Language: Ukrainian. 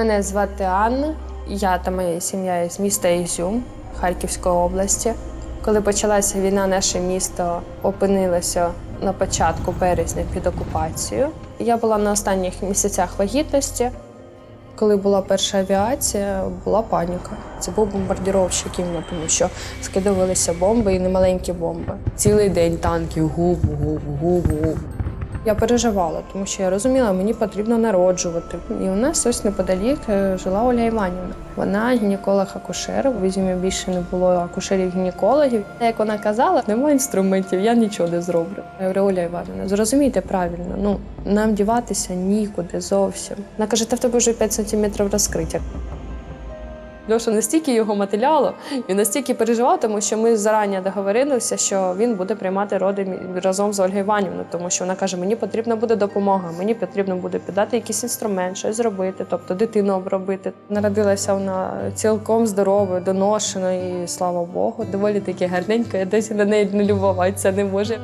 Мене звати Анна. Я та моя сім'я з міста Ізюм Харківської області. Коли почалася війна, наше місто опинилося на початку березня під окупацією. Я була на останніх місяцях вагітності. Коли була перша авіація, була паніка. Це був бомбардіровщик іменно, тому що скидувалися бомби і немаленькі бомби. Цілий день танків губ, губ, губ, губ. Я переживала, тому що я розуміла, мені потрібно народжувати. І у нас ось неподалік е, жила Оля Іванівна. Вона гінеколог-акушер. В Ізюмі більше не було акушерів-гінекологів. Як вона казала, немає інструментів, я нічого не зроблю. Я говорю, Оля Іванівна, зрозумійте правильно, ну нам діватися нікуди зовсім. Вона каже, та в тебе вже 5 сантиметрів розкриття. Льоша настільки його мотиляло і настільки переживав, тому що ми зарані договорилися, що він буде приймати роди разом з Ольгою Іванівною, тому що вона каже: мені потрібна буде допомога, мені потрібно буде піддати якийсь інструмент, щось зробити, тобто дитину обробити. Народилася вона цілком здоровою, доношеною, і слава Богу, доволі таки гарненька. Я досі на неї не любуватися не може.